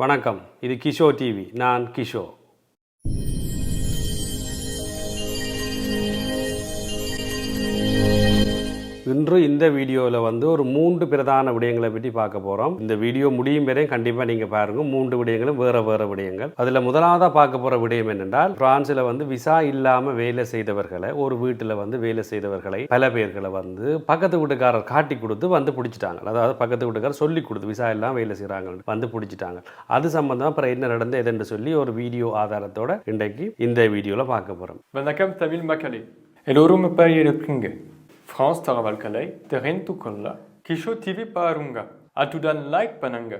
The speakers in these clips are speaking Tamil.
வணக்கம். இது கிஷோ டிவி. நான் கிஷோ இன்று இந்த வீடியோவில் வந்து ஒரு மூன்று பிரதான விடயங்களை பற்றி பார்க்க போகிறோம் இந்த வீடியோ முடியும் வரையும் கண்டிப்பாக நீங்கள் பாருங்கள் மூன்று விடயங்களும் வேறு வேறு விடயங்கள். அதில் முதலாவதாக பார்க்க போகிற விடயம் என்னென்றால் பிரான்ஸில் வந்து விசா இல்லாமல் வேலை செய்தவர்களை ஒரு வீட்டில் வந்து வேலை செய்தவர்களை பல பேர்களை வந்து பக்கத்து வீட்டுக்காரர் காட்டி கொடுத்து வந்து பிடிச்சிட்டாங்க. அதாவது பக்கத்து வீட்டுக்காரர் சொல்லி கொடுத்து விசா இல்லாமல் வேலை செய்கிறாங்க வந்து பிடிச்சிட்டாங்க. அது சம்பந்தமாக அப்புறம் என்ன நடந்தது எதுன்னு சொல்லி ஒரு வீடியோ ஆதாரத்தோட இன்றைக்கு இந்த வீடியோவில் பார்க்க போகிறோம் வணக்கம் தமிழ் மக்களே. எல்லோரும் இப்போ இருக்குங்க. ஃப்ரான்ஸ் தரவல்கலை தெரிந்து கொள்ள கிஷோ டிவி பாருங்க அத்துடன் லைக் பண்ணுங்க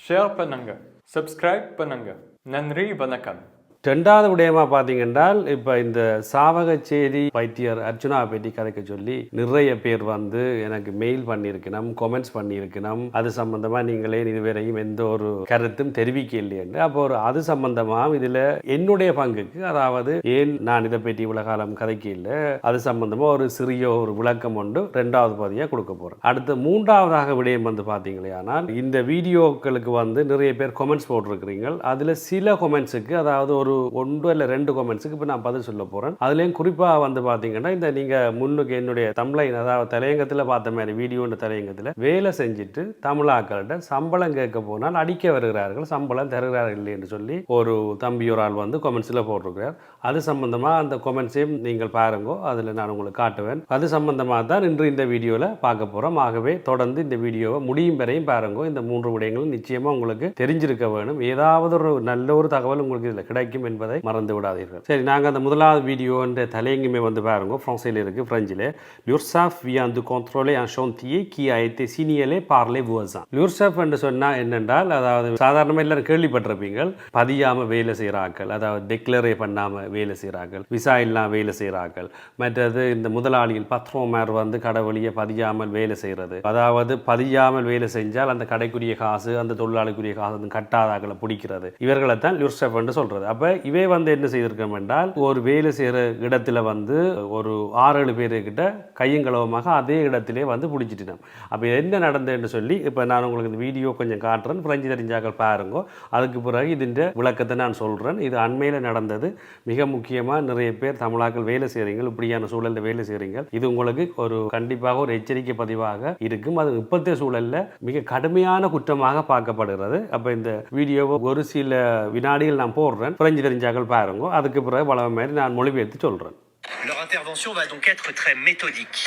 ஷேர் பண்ணுங்க சப்ஸ்கிரைப் பண்ணுங்க நன்றி வணக்கம் ரெண்டாவது விடயமா பார்த்தீங்கன்றால் இப்போ இந்த சாவகச்சேரி வைத்தியர் அர்ஜுனா பேட்டி கதைக்க சொல்லி நிறைய பேர் வந்து எனக்கு மெயில் பண்ணியிருக்கணும் கொமெண்ட்ஸ் பண்ணியிருக்கணும். அது சம்பந்தமா நீங்களே இதுவரையும் எந்த ஒரு கருத்தும் தெரிவிக்க இல்லையென்று அப்போ ஒரு அது சம்பந்தமா இதில் என்னுடைய பங்குக்கு அதாவது ஏன் நான் இதை பற்றி இவ்வளவு காலம் கதைக்க இல்லை அது சம்பந்தமா ஒரு சிறிய ஒரு விளக்கம் ஒன்று ரெண்டாவது பதியாக கொடுக்க போகிறேன் அடுத்து மூன்றாவதாக விடயம் வந்து பார்த்தீங்களே ஆனால் இந்த வீடியோக்களுக்கு வந்து நிறைய பேர் கொமெண்ட்ஸ் போட்டிருக்கிறீங்க அதில் சில கொமெண்ட்ஸுக்கு அதாவது ஒரு ஒன்று இல்லை ரெண்டு கமெண்ட்ஸுக்கு இப்போ நான் பதில் சொல்ல போகிறேன் அதுலேயும் குறிப்பாக வந்து பார்த்தீங்கன்னா இந்த நீங்கள் முன்னுக்கு என்னுடைய தமிழன் அதாவது தலையங்கத்தில் பார்த்த மாதிரி வீடியோன்ற தலையங்கத்தில் வேலை செஞ்சுட்டு தமிழாக்கள்கிட்ட சம்பளம் கேட்க போனால் அடிக்க வருகிறார்கள் சம்பளம் தருகிறார்கள் இல்லைன்னு சொல்லி ஒரு தம்பி ஒரு ஆள் வந்து கமெண்ட்ஸில் போட்டிருக்கிறார். அது சம்பந்தமாக அந்த கொமெண்ட்ஸையும் நீங்கள் பாருங்கோ அதில் நான் உங்களுக்கு காட்டுவேன். அது சம்பந்தமாக தான் இன்று இந்த வீடியோவில் பார்க்க போகிறோம் ஆகவே தொடர்ந்து இந்த வீடியோவை முடியும் வரையும் பாருங்கோ. இந்த மூன்று விடயங்களும் நிச்சயமாக உங்களுக்கு தெரிஞ்சிருக்க வேணும். ஏதாவது ஒரு நல்ல ஒரு தகவல் உங்களுக்கு இதில் கிடைக்கும் என்பதை மறந்து விடாதீர்கள். சரி நாங்கள் அந்த முதலாவது வீடியோன்ற தலையங்குமே வந்து பாருங்க. ஃப்ரான்ஸில் இருக்குது ஃப்ரெஞ்சில் லுர்சாஃப் வியாந்து contrôler அஷோந்தியே கி qui சீனியலே Parle signalé par les லுர்சாஃப் என்று சொன்னால் என்னென்றால் அதாவது சாதாரணமாக எல்லாரும் கேள்விப்பட்டிருப்பீங்க பதியாமல் வேலை செய்கிற ஆக்கள் அதாவது டெக்ளரே பண்ணாமல் வேலை செய்கிறார்கள் விசா இல்லாமல் வேலை செய்கிறார்கள் மற்றது இந்த முதலாளியில் பத்ரோமேர் வந்து கடை பதியாமல் வேலை செய்கிறது அதாவது பதியாமல் வேலை செஞ்சால் அந்த கடைக்குரிய காசு அந்த தொழிலாளிக்குரிய காசு அந்த கட்டாதாக்களை பிடிக்கிறது. இவர்களை தான் லுர்செஃப் என்று சொல்றது. அப்போ இவை வந்து என்ன செய்திருக்கோம் என்றால் ஒரு வேலை செய்கிற இடத்துல வந்து ஒரு ஆறு ஏழு பேருக்கிட்ட கையங்களவமாக அதே இடத்திலே வந்து பிடிச்சிட்டினோம் அப்போ என்ன நடந்ததுன்னு சொல்லி இப்போ நான் உங்களுக்கு இந்த வீடியோ கொஞ்சம் காட்டுறேன். பிரெஞ்சு தெரிஞ்சாக்கள் பாருங்க. அதுக்கு பிறகு இதுன்ற விளக்கத்தை நான் சொல்கிறேன் இது அண்மையில் நடந்தது. மிக முக்கியமாக நிறைய பேர் தமிழாக்கள் வேலை செய்கிறீங்க இப்படியான சூழலில் வேலை செய்கிறீங்க இது உங்களுக்கு ஒரு கண்டிப்பாக ஒரு எச்சரிக்கை பதிவாக இருக்கும் அது இப்பத்திய சூழலில் மிக கடுமையான குற்றமாக பார்க்கப்படுகிறது அப்போ இந்த வீடியோவை ஒரு சில வினாடிகள் நான் போடுறேன் பிரெஞ்சு தெரிஞ்சாக்கள் பாருங்க அதுக்கு பிறகு வளவ மாதிரி நான் மொழிபெயர்த்து சொல்கிறேன் Leur intervention va donc être très méthodique.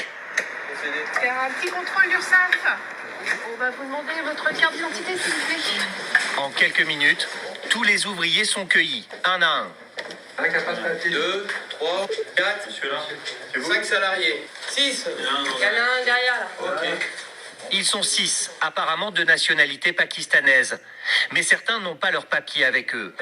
Faire un petit contrôle d'URSSAF. On va vous demander votre carte d'identité, s'il vous plaît. En quelques minutes, tous les ouvriers sont cueillis, un à un. 2, 3, 4, celui-là. 5 salariés. 6. Il y en a un derrière, là. Ok. Ils sont six, apparemment de nationalité pakistanaise. Mais certains n'ont pas leurs papiers avec eux.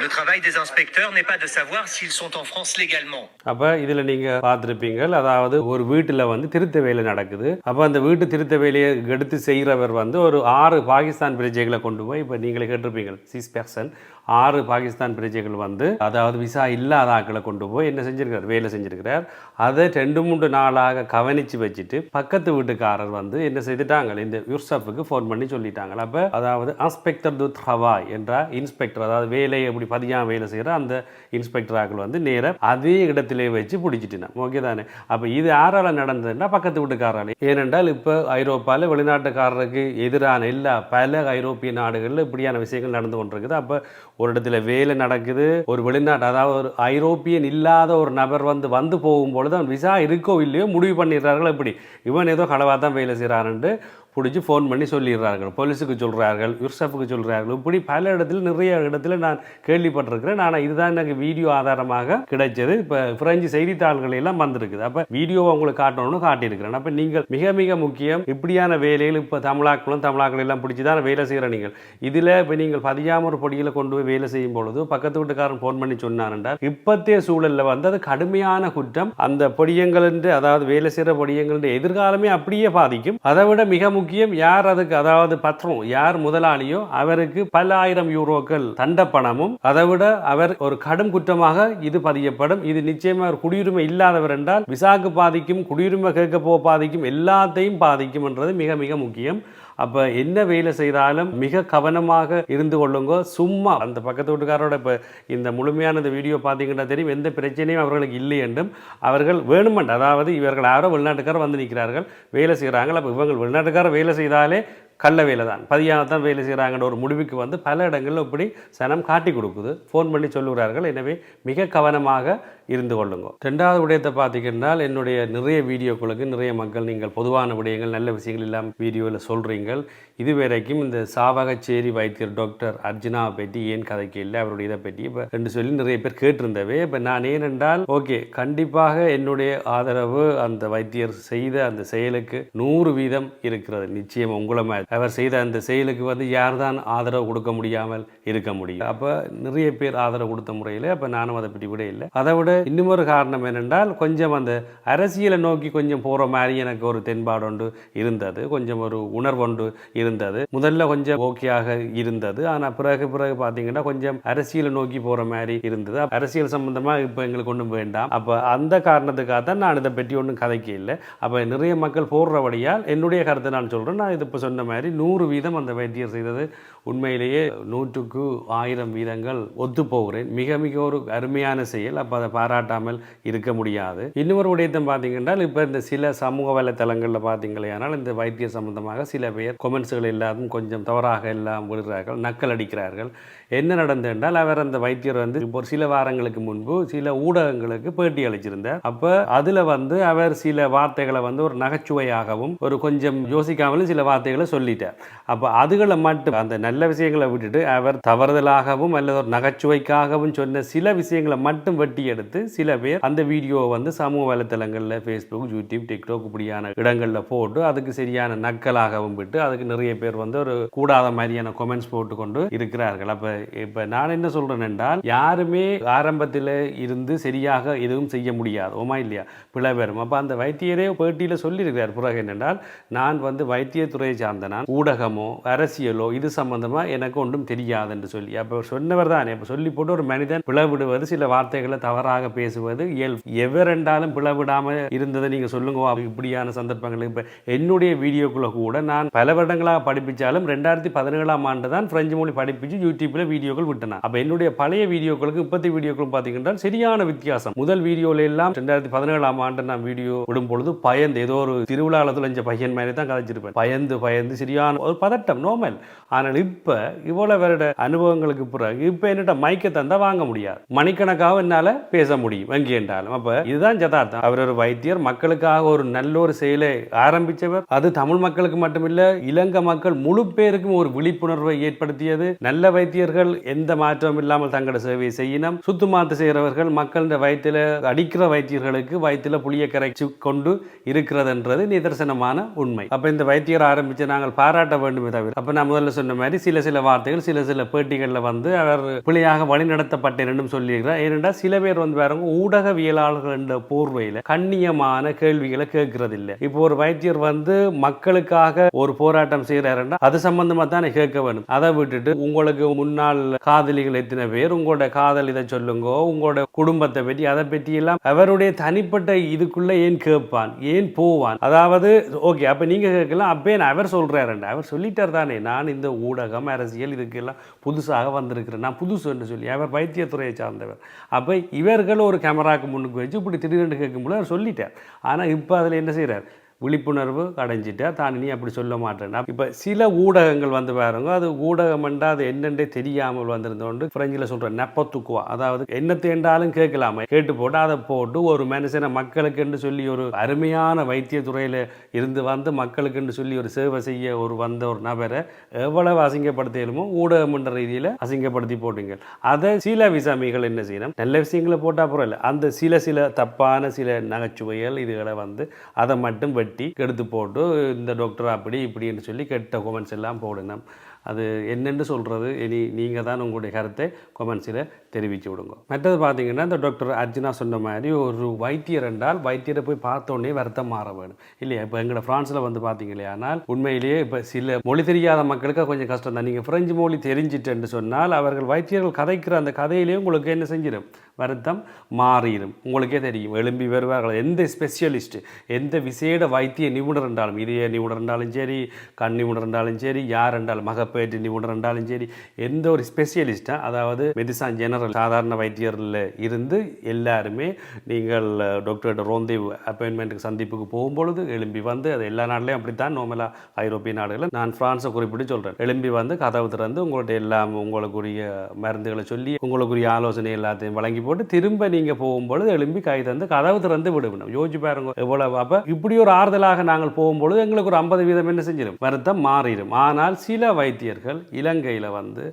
Le travail des inspecteurs n'est pas de savoir s'ils sont en France légalement. அப்போ இதில் நீங்கள் பார்த்துருப்பீங்க அதாவது ஒரு வீட்டில் வந்து திருத்த வேலை நடக்குது அப்போ அந்த வீட்டு திருத்த வேலையை எடுத்து செய்கிறவர் வந்து ஒரு ஆறு பாகிஸ்தான் பிரஜைகளை கொண்டு போய் இப்போ நீங்களே கேட்டிருப்பீங்க சிஸ் பெர்சன் ஆறு பாகிஸ்தான் பிரஜைகள் வந்து அதாவது விசா இல்லாத ஆக்களை கொண்டு போய் என்ன செஞ்சிருக்கார் வேலை செஞ்சிருக்கிறார். அதை ரெண்டு மூன்று நாளாக கவனித்து வச்சுட்டு பக்கத்து வீட்டுக்காரர் வந்து என்ன செய்துட்டாங்க? இந்த யூர்சஃபுக்கு ஃபோன் பண்ணி சொல்லிட்டாங்க. அப்போ அதாவது இன்ஸ்பெக்டர் துத் ஹவாய் என்ற இன்ஸ்பெக்டர் அதாவது வேலையை எப்படி பதியாக வேலை செய்கிற அந்த இன்ஸ்பெக்டராக்கள் வந்து நேராக அதே இடத்திலே வச்சு பிடிச்சிட்டினா. ஓகே தானே? அப்போ இது யாரால் நடந்ததுன்னா பக்கத்து வீட்டுக்காரால் ஏனென்றால் இப்போ ஐரோப்பாவில் வெளிநாட்டுக்காரருக்கு எதிரான எல்லா பல ஐரோப்பிய நாடுகளில் இப்படியான விஷயங்கள் நடந்து கொண்டிருக்குது. அப்போ ஒரு இடத்துல வேலை நடக்குது. ஒரு வெளிநாட்டு அதாவது ஒரு ஐரோப்பியன் இல்லாத ஒரு நபர் வந்து வந்து போகும்பொழுது அவன் விசா இருக்கோ இல்லையோ முடிவு பண்ணிடுறார்கள். இப்படி இவன் ஏதோ களவாக தான் வேலை செய்கிறான்ட்டு பிடிச்சி ஃபோன் பண்ணி சொல்லிடுறார்கள். போலீஸுக்கு சொல்கிறார்கள் யூர்சஃபுக்கு சொல்கிறார்கள் இப்படி பல இடத்துல நிறைய இடத்துல நான் கேள்விப்பட்டிருக்கிறேன். ஆனால் இதுதான் எனக்கு வீடியோ ஆதாரமாக கிடைச்சது. இப்போ பிரெஞ்சு செய்தித்தாள்களெல்லாம் வந்திருக்குது. அப்போ வீடியோவை உங்களுக்கு காட்டணும்னு காட்டியிருக்கிறேன். அப்போ நீங்கள் மிக மிக முக்கியம் இப்படியான வேலைகள் இப்போ தமிழாக்களும் தமிழாக்கள் எல்லாம் பிடிச்சி தான் வேலை செய்கிற நீங்கள். இதில் இப்போ நீங்கள் பதியாம பொடியில் கொண்டு போய் வேலை செய்யும் பொழுது பக்கத்து வீட்டுக்காரன் ஃபோன் பண்ணி சொன்னார் என்றால் இப்பத்திய சூழலில் வந்து அது கடுமையான குற்றம். அந்த பொடியங்கள் அதாவது வேலை செய்கிற பொடியங்கள் எதிர்காலமே அப்படியே பாதிக்கும். அதை விட மிக முக்கிய முக்கியம் யார் அதுக்கு அதாவது பத்ரம் யார் முதலாளியோ அவருக்கு பல ஆயிரம் யூரோக்கள் தண்ட பணமும் அதை விட அவர் ஒரு கடும் குற்றமாக இது பதியப்படும். இது நிச்சயமா ஒரு குடியுரிமை இல்லாதவர் என்றால் விசாக்கு பாதிக்கும் குடியுரிமை கேட்க போ பாதிக்கும் எல்லாத்தையும் பாதிக்கும் என்றது மிக மிக முக்கியம். அப்போ என்ன வேலை செய்தாலும் மிக கவனமாக இருந்து கொள்ளுங்க. சும்மா அந்த பக்கத்து வீட்டுக்காரோட இப்போ இந்த முழுமையான இந்த வீடியோ பார்த்தீங்கன்னா தெரியும் எந்த பிரச்சனையும் அவர்களுக்கு இல்லை என்றும் அவர்கள் வேணுமெண்ட் அதாவது இவர்கள் யாரோ வெளிநாட்டுக்காரர் வந்து நிற்கிறார்கள் வேலை செய்கிறாங்க அப்போ இவங்க வெளிநாட்டுக்காரர் வேலை செய்தாலே கள்ள வேலை தான். பதியானத்தான் வேலை செய்கிறாங்கன்ற ஒரு முடிவுக்கு வந்து பல இடங்களில் இப்படி சனம் காட்டி கொடுக்குது. ஃபோன் பண்ணி சொல்லுகிறார்கள். எனவே மிக கவனமாக இருந்து கொள்ளுங்க. ரெண்டாவது விடயத்தை பார்த்தீங்கன்னா என்னுடைய நிறைய வீடியோக்களுக்கு நிறைய மக்கள் நீங்கள் பொதுவான விடயங்கள் நல்ல விஷயங்கள் எல்லாம் வீடியோவில் சொல்கிறீங்கள் இதுவரைக்கும் இந்த சாவகச்சேரி வைத்தியர் டாக்டர் அர்ஜுனா பற்றி ஏன் கதைக்கு இல்லை? அவருடைய இதை பற்றி இப்போ ரெண்டு சொல்லி நிறைய பேர் கேட்டிருந்தவே இப்போ நான் ஏனென்றால் ஓகே கண்டிப்பாக என்னுடைய ஆதரவு அந்த வைத்தியர் செய்த அந்த செயலுக்கு நூறு வீதம் இருக்கிறது. நிச்சயம் உங்களை அவர் செய்த அந்த செயலுக்கு வந்து யார் தான் ஆதரவு கொடுக்க முடியாமல் இருக்க முடியும். அப்போ நிறைய பேர் ஆதரவு கொடுத்த முறையில் அப்போ நானும் அதை பற்றி விட இல்லை அதை விட இன்னுமொரு காரணம் என்னென்றால் கொஞ்சம் அந்த அரசியலை நோக்கி கொஞ்சம் போகிற மாதிரி எனக்கு ஒரு தென்பாடு ஒன்று இருந்தது. கொஞ்சம் ஒரு உணர்வொன்று இருந்தது. முதல்ல கொஞ்சம் ஓகேயாக இருந்தது. ஆனால் பிறகு பிறகு பார்த்தீங்கன்னா கொஞ்சம் அரசியலை நோக்கி போகிற மாதிரி இருந்தது. அரசியல் சம்பந்தமாக இப்போ எங்களுக்கு ஒன்றும் வேண்டாம். அப்போ அந்த காரணத்துக்காக தான் நான் இதை பற்றி ஒன்றும் கதைக்க இல்லை அப்போ நிறைய மக்கள் போடுறபடியால் என்னுடைய கருத்தை நான் சொல்கிறேன் நான் இது இப்போ சொன்ன மாதிரி நூறு வீதம் அந்த வைத்தியர் செய்தது உண்மையிலேயே நூற்றுக்கு ஆயிரம் வீதங்கள் ஒத்து போகிறேன் மிக மிக ஒரு அருமையான செயல். அப்போ அதை பாராட்டாமல் இருக்க முடியாது. இன்னொரு விடயத்தை பார்த்தீங்கன்னா இப்போ இந்த சில சமூக வலைத்தளங்களில் பார்த்தீங்களே ஆனால் இந்த வைத்திய சம்பந்தமாக சில பேர் கொமெண்ட்ஸ்கள் எல்லாரும் கொஞ்சம் தவறாக எல்லாம் விடுகிறார்கள் நக்கல் அடிக்கிறார்கள். என்ன நடந்தது என்றால் அவர் அந்த வைத்தியர் வந்து இப்போ ஒரு சில வாரங்களுக்கு முன்பு சில ஊடகங்களுக்கு பேட்டி அளிச்சிருந்தார். அப்போ அதில் வந்து அவர் சில வார்த்தைகளை வந்து ஒரு நகைச்சுவையாகவும் ஒரு கொஞ்சம் யோசிக்காமலும் சில வார்த்தைகளை சொல்லிட்டார். அப்போ அதுகளை மட்டும் அந்த நல்ல விஷயங்களை விட்டுட்டு அவர் தவறுதலாகவும் அல்லது ஒரு நகைச்சுவைக்காகவும் சொன்ன சில விஷயங்களை மட்டும் வெட்டி எடுத்து சில பேர் அந்த வீடியோவை வந்து சமூக வலைத்தளங்களில் ஃபேஸ்புக் யூடியூப் டிக்டாக் இப்படியான இடங்களில் போட்டு அதுக்கு சரியான நக்கலாகவும் விட்டு அதுக்கு நிறைய பேர் வந்து ஒரு கூடாத மாதிரியான கொமெண்ட்ஸ் போட்டு கொண்டு இருக்கிறார்கள். அப்போ இப்போ நான் என்ன சொல்கிறேன் என்றால் யாருமே ஆரம்பத்தில் இருந்து சரியாக எதுவும் செய்ய முடியாது ஓமா இல்லையா? பிழை வரும் அப்போ அந்த வைத்தியரே பேட்டியில் சொல்லியிருக்கிறார். பிறகு என்னென்றால் நான் வந்து வைத்தியத்துறையை சார்ந்த நான் ஊடகமோ அரசியலோ இது சம்பந்தமாக எனக்கு ஒன்றும் தெரியாது என்று சொல்லி. அப்போ சொன்னவர் தான் இப்போ சொல்லி போட்டு ஒரு மனிதன் பிளவிடுவது சில வார்த்தைகளை தவறாக பேசுவது இயல்பு. எவரெண்டாலும் பிளவிடாமல் இருந்ததை நீங்கள் சொல்லுங்க. இப்படியான சந்தர்ப்பங்கள். இப்போ என்னுடைய வீடியோக்குள்ள கூட நான் பல வருடங்களாக படிப்பிச்சாலும் ரெண்டாயிரத்தி பதினேழாம் ஆண்டு தான் பிரெஞ்சு மொழி படிப்பிச்சு யூடியூப்பில் வீடியோக்கள் விட்டன. அப்போ என்னுடைய பழைய வீடியோக்களுக்கு இப்பத்தி வீடியோக்களும் பார்த்தீங்கன்னா சரியான வித்தியாசம். முதல் வீடியோவில் எல்லாம் ரெண்டாயிரத்தி பதினேழாம் ஆண்டு நான் வீடியோ விடும் பொழுது பயந்து ஏதோ ஒரு திருவிழாவில் துளைஞ்ச பையன் மாதிரி தான் கதைச்சிருப்பேன். பயந்து பயந்து சரியான ஒரு பதட்டம் நோமல் ஆனால் இப்போ இவ்வளோ வருட அனுபவங்களுக்கு பிறகு இப்போ என்னட்ட மைக்கை தந்தால் வாங்க முடியாது. மணிக்கணக்காக என்னால் பேச முடியும். வங்கி என்றாலும். அப்போ இதுதான் ஜதார்த்தம் அவர் ஒரு வைத்தியர் மக்களுக்காக ஒரு நல்ல ஒரு செயலை ஆரம்பித்தவர் அது தமிழ் மக்களுக்கு மட்டுமில்லை இலங்கை மக்கள் முழு பேருக்கும் ஒரு விழிப்புணர்வை ஏற்படுத்தியது. நல்ல வைத்தியர்கள் எந்த மாற்றமும் இல்லாமல் தங்களோட சேவையை செய்யணும் சுத்து மாத்து செய்கிறவர்கள் மக்கள் வயிற்றில் அடிக்கிற வைத்தியர்களுக்கு வயிற்றில் புளிய கரைச்சு கொண்டு இருக்கிறதுன்றது நிதர்சனமான உண்மை. அப்போ இந்த வைத்தியர் ஆரம்பித்து நாங்கள் பாராட்ட வேண்டுமே தவிர அப்போ நான் முதல்ல சொன்ன மாதிரி சில சில வார்த்தைகள் சில சில பேட்டிகளில் வந்து அவர் பிழையாக வழிநடத்தப்பட்டேன் என்றும் சொல்லியிருக்கிறார். ஏனென்றால் சில பேர் வந்து பாருங்க ஊடகவியலாளர்கள் என்ற போர்வையில் கண்ணியமான கேள்விகளை கேட்கறது இல்லை இப்போ ஒரு வைத்தியர் வந்து மக்களுக்காக ஒரு போராட்டம் செய்கிறாருன்னா அது சம்பந்தமாக தானே கேட்க வேணும். அதை விட்டுட்டு உங்களுக்கு முன்னாள் காதலிகள் எத்தனை பேர் உங்களோட காதல் இதை சொல்லுங்க உங்களோட குடும்பத்தை பற்றி அதை பற்றி எல்லாம் அவருடைய தனிப்பட்ட இதுக்குள்ள ஏன் கேட்பான் ஏன் போவான்? அதாவது ஓகே அப்போ நீங்க கேட்கலாம் அப்பே அவர் சொல்றாருண்டா அவர் சொல்லிட்டார் தானே நான் இந்த ஊடக ஊடகம் அரசியல் இதுக்கெல்லாம் புதுசாக வந்திருக்கிறேன் நான் புதுசு என்று சொல்லி அவர் வைத்தியத்துறையை சார்ந்தவர். அப்போ இவர்கள் ஒரு கேமராக்கு முன்னுக்கு வச்சு இப்படி திடீர்னு கேட்கும்போது அவர் சொல்லிட்டார். ஆனால் இப்போ அதில் என்ன செய்கிறார் விழிப்புணர்வு அடைஞ்சிட்டா தான் இனி அப்படி சொல்ல மாட்டேன். இப்போ சில ஊடகங்கள் வந்து பாருங்க அது ஊடகம் என்றால் அது என்னென்றே தெரியாமல் வந்திருந்தோண்டு பிரெஞ்சில் சொல்கிற நெப்பத்துக்குவா. அதாவது என்ன தேண்டாலும் கேட்கலாமே. கேட்டு போட்டு அதை போட்டு ஒரு மனுஷனை மக்களுக்குன்னு சொல்லி ஒரு அருமையான வைத்தியத்துறையில் இருந்து வந்து மக்களுக்குன்னு சொல்லி ஒரு சேவை செய்ய ஒரு வந்த ஒரு நபரை எவ்வளவு அசிங்கப்படுத்தியலுமோ ஊடகம்ன்ற ரீதியில் அசிங்கப்படுத்தி போட்டீங்க. அதை சில விசாமிகள் என்ன செய்யணும்? நல்ல விஷயங்களை போட்டால் அப்புறம் இல்லை அந்த சில சில தப்பான சில நகைச்சுவைகள் இதுகளை வந்து அதை மட்டும் வெட்டி கெடுத்து போட்டு இந்த டாக்டர் அப்படி இப்படின்னு சொல்லி கெட்ட கொமெண்ட்ஸ் எல்லாம் போடணும் அது என்னென்னு சொல்கிறது இனி நீங்கள் தான் உங்களுடைய கருத்தை கொமெண்ட்ஸில் தெரிவித்து விடுங்க. மற்றது பார்த்தீங்கன்னா இந்த டாக்டர் அர்ஜுனா சொன்ன மாதிரி ஒரு வைத்தியர் என்றால் வைத்தியரை போய் பார்த்தோன்னே வருத்தம் மாற வேணும் இல்லையா? இப்போ எங்களோட ஃப்ரான்ஸில் வந்து பார்த்தீங்க ஆனால் உண்மையிலேயே இப்போ சில மொழி தெரியாத மக்களுக்கு கொஞ்சம் கஷ்டம் தான். நீங்கள் ஃப்ரெஞ்சு மொழி தெரிஞ்சிட்டுன்னு சொன்னால் அவர்கள் வைத்தியர்கள் கதைக்கிற அந்த கதையிலேயே உங்களுக்கு என்ன செஞ்சிடும் வருத்தம் மாறிடும் உங்களுக்கே தெரியும். எழும்பி வருவார்கள். எந்த ஸ்பெஷலிஸ்ட் எந்த விசேட வைத்திய நிபுணர் என்றாலும் இதய நிபுணர் என்றாலும் சரி கண் நிபுணர் என்றாலும் சரி யார் என்றாலும் மகப்பேற்று நிபுணர் என்றாலும் சரி எந்த ஒரு ஸ்பெஷலிஸ்ட்டாக அதாவது மெடிசன் ஜெனரல் சாதாரண வைத்தியரில் இருந்து எல்லாருமே நீங்கள் டாக்டர்கிட்ட ரோந்தேவ் அப்பாயின்மெண்ட்டுக்கு சந்திப்புக்கு போகும்பொழுது எலும்பி வந்து அது எல்லா நாட்டிலையும் அப்படித்தான் நோமலாக ஐரோப்பிய நாடுகளில் நான் ஃப்ரான்ஸை குறிப்பிட்டு சொல்கிறேன் எலும்பி வந்து கதவு திறந்து உங்கள்கிட்ட எல்லாம் உங்களுக்குரிய மருந்துகளை சொல்லி உங்களுக்குரிய ஆலோசனை எல்லாத்தையும் வழங்கி போட்டு திரும்ப நீங்கள் போகும்பொழுது எழும்பி கை தந்து கதவு திறந்து விடுவிடும் யோசிச்சு பாருங்க எவ்வளவு அப்போ இப்படி ஒரு ஆறுதலாக நாங்கள் போகும்பொழுது எங்களுக்கு ஒரு ஐம்பது வீதம் என்ன செஞ்சிடும் வருத்தம் மாறிடும் ஆனால் சில வைத்தியர்கள் இலங்கையில் வந்து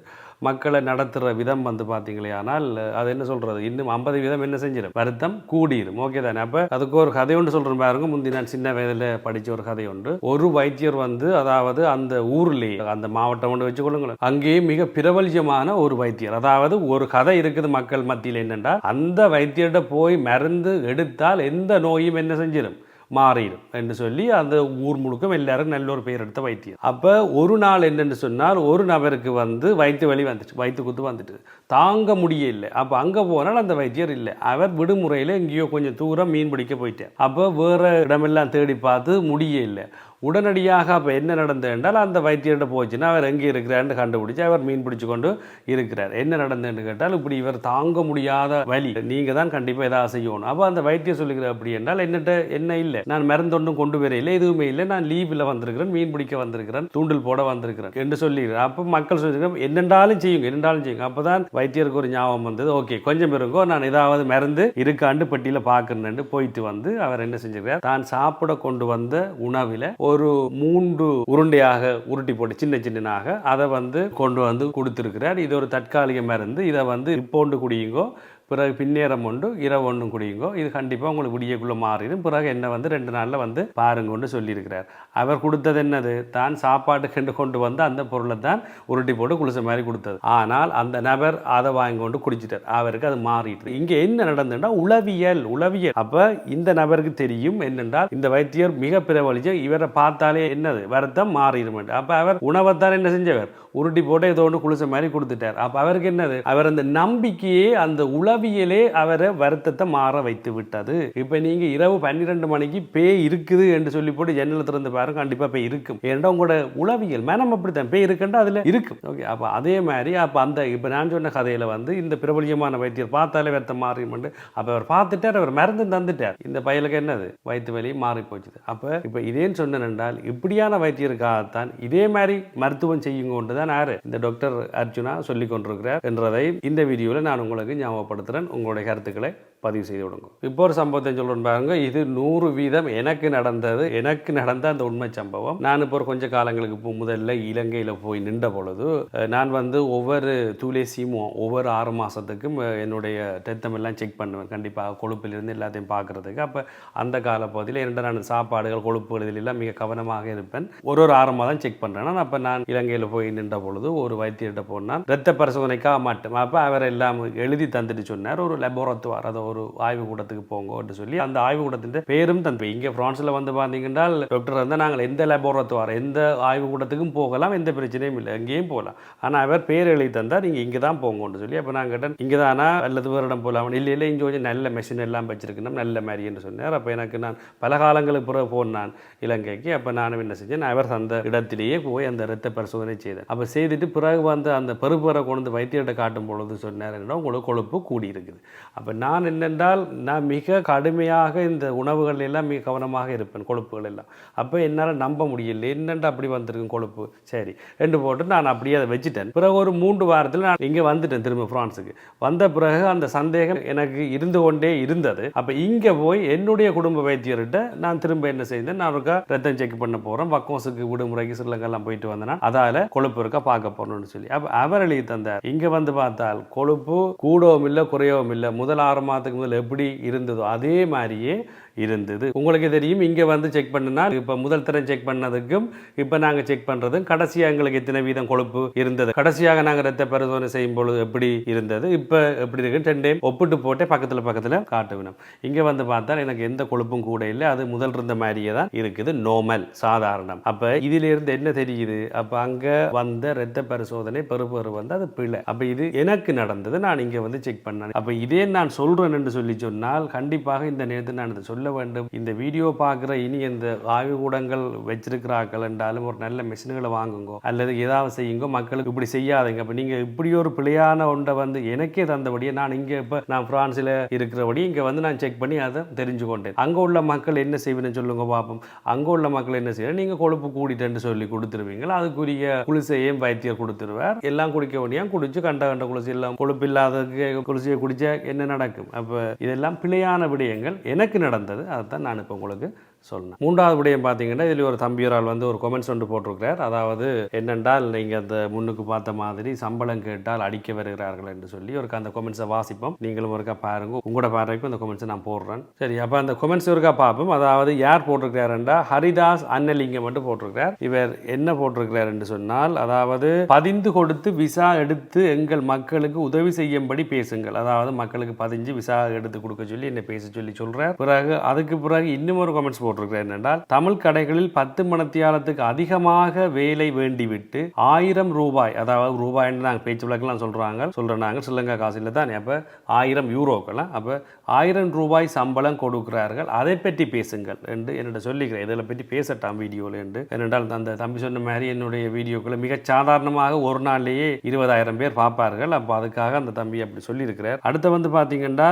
மக்களை நடத்துகிற விதம் வந்து பார்த்தீங்களே ஆனால் அது என்ன சொல்கிறது இன்னும் ஐம்பது வீதம் என்ன செஞ்சிடும் வருத்தம் கூடிடும் ஓகே தானே? அப்போ அதுக்கு ஒரு கதை ஒன்று சொல்கிறேன் பாருங்க. முந்தி நான் சின்ன வயதில் படித்த ஒரு கதை உண்டு ஒரு வைத்தியர் வந்து அதாவது அந்த ஊர்லேயே அந்த மாவட்டம் ஒன்று வச்சுக்கொள்ளுங்களேன். அங்கேயே மிக பிரபல்யமான ஒரு வைத்தியர். அதாவது ஒரு கதை இருக்குது மக்கள் மத்தியில் என்னென்றால் அந்த வைத்தியர்கிட்ட போய் மருந்து எடுத்தால் எந்த நோயும் என்ன செஞ்சிடும் மாறிடும் என்று சொல்லி அந்த ஊர் முழுக்க எல்லாரும் நல்ல ஒரு பெயர் எடுத்த வைத்தியம். அப்போ ஒரு நாள் என்னென்னு சொன்னால் ஒரு நபருக்கு வந்து வயிற்று வலி வந்துட்டு வயிற்று குத்து வந்துட்டு. தாங்க முடியல அப்போ அங்கே போனால் அந்த வைத்தியர் இல்லை. அவர் விடுமுறையில் எங்கேயோ கொஞ்சம் தூரம் மீன் பிடிக்க போயிட்டார். அப்போ வேறு இடமெல்லாம் தேடி பார்த்து முடியல உடனடியாக அப்போ என்ன நடந்தது என்றால் அந்த வைத்தியர்கிட்ட போச்சுன்னா அவர் எங்கே இருக்கிறார்னு கண்டுபிடிச்சு அவர் மீன் பிடிச்சு கொண்டு இருக்கிறார். என்ன நடந்ததுன்னு கேட்டால் இப்படி இவர் தாங்க முடியாத வலி. நீங்கள் தான் கண்டிப்பாக ஏதாவது செய்யணும். அப்போ அந்த வைத்தியர் சொல்லுகிற அப்படி என்றால் என்னட்ட என்ன இல்லை. நான் மருந்தொன்றும் கொண்டு வரையில எதுவுமே இல்லை. நான் லீவில் வந்திருக்கிறேன் மீன் பிடிக்க வந்திருக்கிறேன் தூண்டில் போட வந்திருக்கிறேன் என்று சொல்லிடுறேன் அப்போ மக்கள் சொல்லியிருக்கிறேன் என்னென்றாலும் செய்யுங்க என்னென்றாலும் செய்யுங்க. அப்போ தான் வைத்தியருக்கு ஒரு ஞாபகம் வந்தது. ஓகே கொஞ்சம் இருங்கோ நான் ஏதாவது மருந்து இருக்காண்டு பெட்டியில் பார்க்கணுன்னு போயிட்டு வந்து அவர் என்ன செஞ்சிருக்கிறார் தான் சாப்பிட கொண்டு வந்த உணவில் ஒரு ஒரு மூன்று உருண்டையாக உருட்டி போட்டு சின்ன சின்னனாக அதை வந்து கொண்டு வந்து கொடுத்துருக்கிறார். இது ஒரு தற்காலிக மருந்து. இதை வந்து இப்போண்டு குடியுங்கோ பிறகு பின்னேறம் ஒன்று இரவு ஒன்றும் குடியுங்கோ. இது கண்டிப்பாக உங்களுக்கு விடியக்குள்ளே மாறிடும். பிறகு என்ன வந்து ரெண்டு நாளில் வந்து பாருங்கன்னு சொல்லியிருக்கிறார். அவர் கொடுத்தது என்னது? தான் சாப்பாட்டுக்கு கொண்டு வந்து அந்த பொருளை தான் உருட்டி போட்டு குளிச்ச மாதிரி கொடுத்தது. ஆனால் அந்த நபர் அதை வாங்கி கொண்டு குடிச்சிட்டார். அவருக்கு அது மாறிட்டு. இங்கே என்ன நடந்ததுன்னா உளவியல் உளவியல். அப்போ இந்த நபருக்கு தெரியும் என்னென்றால் இந்த வைத்தியர் மிக பிரபலிச்சு இவரை பார்த்தாலே என்னது? வருத்தம் மாறிடும் அப்போ அவர் உணவைத்தான் என்ன செஞ்சவர்? உருட்டி போட்டு ஏதோ ஒன்று குளிச்ச மாதிரி கொடுத்துட்டார். அப்போ அவருக்கு என்னது? அவர் அந்த நம்பிக்கையே அந்த உளவியலே அவரை வருத்தத்தை மாற வைத்து விட்டது. இப்போ நீங்கள் இரவு பன்னிரெண்டு மணிக்கு பேய் இருக்குது என்று சொல்லி போட்டு ஜன்னல் திறந்து பாருங்க கண்டிப்பாக பேய் இருக்கும். ஏன்டா உங்களோட உளவியல் மனம் அப்படித்தான். பேய் இருக்குன்றா அதில் இருக்கும் ஓகே அப்போ அதே மாதிரி அப்போ அந்த இப்போ நான் சொன்ன கதையில் வந்து இந்த பிரபலியமான வைத்தியர் பார்த்தாலே வருத்தம் மாறிமண்டு அப்போ அவர் பார்த்துட்டார் அவர் மருந்து தந்துட்டார். இந்த பயலுக்கு என்னது? வயிற்று வலி மாறி போச்சுது அப்போ இப்போ இதேன்னு சொன்னேன் என்றால் இப்படியான வைத்தியருக்காகத்தான் இதே மாதிரி மருத்துவம் செய்யுங்கொண்டு தான் யார் இந்த டாக்டர் அர்ஜுனா சொல்லி கொண்டிருக்கிறார் என்றதை இந்த வீடியோவில் நான் உங்களுக்கு ஞாபகப்படுத்துகிறேன் உங்களுடைய கருத்துக்களை பதிவு செய்து விடுங்க இப்போ ஒரு சம்பவத்தை சொல்கிறேன் பாருங்க. இது நூறு வீதம் எனக்கு நடந்தது. எனக்கு நடந்த அந்த உண்மை சம்பவம். நான் இப்போ ஒரு கொஞ்ச காலங்களுக்கு இப்போ முதல்ல இலங்கையில் போய் நின்ற பொழுது நான் வந்து ஒவ்வொரு துளசியும் ஒவ்வொரு ஆறு மாதத்துக்கும் என்னுடைய ரத்தம் எல்லாம் செக் பண்ணுவேன். கண்டிப்பாக கொழுப்பிலிருந்து எல்லாத்தையும் பார்க்குறதுக்கு. அப்போ அந்த காலப்பகுதியில் இரண்டு நான் சாப்பாடுகள் கொழுப்புகள் இதிலெல்லாம் மிக கவனமாக இருப்பேன். ஒரு ஒரு ஆறு மாதம் செக் பண்ணுறேன் அப்போ நான் இலங்கையில் போய் நின்ற பொழுது ஒரு வைத்தியர்கிட்ட போனால் ரத்த பரிசோதனைக்காக மாட்டேன் அப்போ அவர் எல்லாம் எழுதி தந்துட்டு சொன்னார். ஒரு லெபோரத்துவார் அதை ஒரு ஆய்வு கூடத்துக்கு போங்கன்னு சொல்லி அந்த ஆய்வு கூடத்தின் பேரும் தந்து இங்கே ஃப்ரான்ஸில் வந்து பார்த்தீங்கன்னா டாக்டர் வந்து நாங்கள் எந்த லெபோரத்துவார் எந்த ஆய்வு கூடத்துக்கும் போகலாம் எந்த பிரச்சனையும் இல்லை எங்கேயும் போகலாம். ஆனால் அவர் பேர் எழுதி தந்தால் நீங்கள் இங்கே தான் போங்கன்னு சொல்லி அப்போ நான் கேட்டேன் இங்கே தானா? அல்லது வேறு இடம் போகலாம் இல்லை இல்லை இங்கே கொஞ்சம் நல்ல மெஷின் எல்லாம் வச்சிருக்கணும் நல்ல மாதிரி என்று சொன்னார். அப்போ எனக்கு நான் பல காலங்களுக்கு பிறகு போனான் இலங்கைக்கு அப்போ நானும் என்ன செஞ்சேன் அவர் அந்த இடத்திலேயே போய் அந்த இரத்த பரிசோதனை செய்தேன் அப்போ செய்துட்டு பிறகு வந்து அந்த பருப்பரை கொண்டு வந்து வைத்தியர்கிட்ட காட்டும் பொழுது சொன்னார் என்னன்னா உங்களுக்கு கொழுப்பு கூடி இருக்குது அப்போ நான் என்ன ஏனென்றால் நான் மிக கடுமையாக இந்த உணவுகள் எல்லாம் மிக கவனமாக இருப்பேன் கொழுப்புகள் எல்லாம். அப்போ என்னால் நம்ப முடியல. என்னென்று அப்படி வந்திருக்கும் கொழுப்பு? சரி. ரெண்டு போட்டு நான் அப்படியே அதை வச்சுட்டேன். பிறகு ஒரு மூன்று வாரத்தில் நான் இங்கே வந்துட்டேன் திரும்ப ஃப்ரான்ஸுக்கு வந்த பிறகு அந்த சந்தேகம் எனக்கு இருந்து கொண்டே இருந்தது. அப்போ இங்கே போய் என்னுடைய குடும்ப வைத்தியர்கிட்ட நான் திரும்ப என்ன செய்தேன்? நான் இருக்கா ரத்தம் செக் பண்ண போகிறேன் வக்கோஸுக்கு விடுமுறைக்கு சிலங்கெல்லாம் போயிட்டு வந்தேன்னா அதால் கொழுப்பு இருக்கா பார்க்க போகணும்னு சொல்லி. அப்போ அவர் எழுதி தந்தார். இங்கே வந்து பார்த்தால் கொழுப்பு கூடவும் இல்லை குறையவும் இல்லை முதல் ஆறு மாதத்துக்கு முதல் எப்படி இருந்ததோ அதே மாதிரியே இருந்தது. உங்களுக்கு தெரியும் இங்கே வந்து செக் பண்ணினா இப்போ முதல் தரம் செக் பண்ணதுக்கும் இப்போ நாங்கள் செக் பண்ணுறதும் கடைசியாக எங்களுக்கு எத்தனை வீதம் கொழுப்பு இருந்தது. கடைசியாக நாங்கள் ரத்த பரிசோதனை செய்யும் பொழுது எப்படி இருந்தது? இப்போ எப்படி இருக்குன்னு ரெண்டையும் ஒப்பிட்டு போட்டே பக்கத்தில் பக்கத்தில் காட்டுவினோம் இங்கே வந்து பார்த்தா எனக்கு எந்த கொழுப்பும் கூட இல்லை. அது முதல் இருந்த மாதிரியே தான் இருக்குது. நோமல் சாதாரணம். அப்போ இதிலிருந்து என்ன தெரியுது? அப்போ அங்கே வந்த இரத்த பரிசோதனை பெறுபேறு வந்து அது பிழை. அப்போ இது எனக்கு நடந்தது. நான் இங்கே வந்து செக் பண்ணேன். அப்போ இதே நான் சொல்கிறேன் என்று சொல்லி சொன்னால் கண்டிப்பாக இந்த நேரத்தில் நான் இதை சொல்ல வேண்டும். இந்த வீடியோ பார்க்குற இனி இந்த ஆய்வுக்கூடங்கள் வச்சிருக்கிறார்கள் என்றாலும் ஒரு நல்ல மிஷின்களை வாங்குங்கோ அல்லது ஏதாவது செய்யுங்கோ மக்களுக்கு இப்படி செய்யாதீங்க. அப்போ நீங்கள் இப்படி ஒரு பிழையான ஒன்றை வந்து எனக்கே தந்தபடியே நான் இங்கே இப்போ நான் ஃப்ரான்ஸில் இருக்கிறபடி இங்கே வந்து நான் செக் பண்ணி அதை தெரிஞ்சு கொண்டேன். அங்கே உள்ள மக்கள் என்ன செய்வேன்னு சொல்லுங்க பார்ப்போம் அங்கே உள்ள மக்கள் என்ன செய்யணும் நீங்கள் கொழுப்பு கூடிட்டேன்னு சொல்லி கொடுத்துருவீங்களா? அதுக்குரிய குளிசையும் வைத்தியர் கொடுத்துருவார். எல்லாம் குடிக்க வேண்டியா குடிச்சு கண்ட கண்ட குளிசை எல்லாம் கொழுப்பு இல்லாததுக்கு குளிசையை குடிச்சா என்ன நடக்கும்? அப்போ இதெல்லாம் பிழையான விடயங்கள் எனக்கு நடந்தது. அதைத்தான் நான் இப்போ உங்களுக்கு சொன்னேன் மூன்றாவது விடயம் பார்த்தீங்கன்னா இதில் ஒரு தம்பியரால் வந்து ஒரு கொமெண்ட்ஸ் ஒன்று போட்டிருக்கிறார். அதாவது என்னென்றால் நீங்கள் அந்த முன்னுக்கு பார்த்த மாதிரி சம்பளம் கேட்டால் அடிக்க வருகிறார்கள் என்று சொல்லி ஒரு அந்த கொமெண்ட்ஸை வாசிப்போம். நீங்களும் ஒருக்கா பாருங்க. உங்களோட பார்வைக்கும் அந்த கொமெண்ட்ஸை நான் போடுறேன். சரி அப்போ அந்த கொமெண்ட்ஸ் ஒருக்கா பார்ப்போம். அதாவது யார் போட்டிருக்கிறாருண்டா ஹரிதாஸ் அன்னலிங்கம் மட்டும் போட்டிருக்கிறார். இவர் என்ன போட்டிருக்கிறார் என்று சொன்னால் அதாவது பதிந்து கொடுத்து விசா எடுத்து எங்கள் மக்களுக்கு உதவி செய்யும்படி பேசுங்கள். அதாவது மக்களுக்கு பதிஞ்சு விசா எடுத்து கொடுக்க சொல்லி என்னை பேச சொல்லி சொல்கிறார் பிறகு அதுக்கு பிறகு இன்னும் ஒரு கமெண்ட்ஸ் போட்டிருக்கிறேன் என்றால் தமிழ் கடைகளில் பத்து மணத்தியாலத்துக்கு அதிகமாக வேலை வேண்டிவிட்டு ஆயிரம் ரூபாய் அதாவது ரூபாய்ன்னு நாங்கள் பேச்சு வழக்கெல்லாம் சொல்றாங்க சொல்றோம் நாங்கள் ஸ்ரீலங்கா காசில் தான். அப்போ ஆயிரம் யூரோக்கெல்லாம் அப்போ ஆயிரம் ரூபாய் சம்பளம் கொடுக்கிறார்கள். அதை பற்றி பேசுங்கள் என்று என்னிட சொல்லிக்கிறேன் இதில் பற்றி பேசட்டாம் வீடியோவில் என்று. ஏனென்றால் அந்த தம்பி சொன்ன மாதிரி என்னுடைய வீடியோக்களை மிக சாதாரணமாக ஒரு நாள்லேயே இருபதாயிரம் பேர் பார்ப்பார்கள். அப்போ அதுக்காக அந்த தம்பி அப்படி சொல்லியிருக்கிறார். அடுத்து வந்து பார்த்தீங்கன்னா